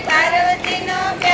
પાર્વતીનો પ્યારો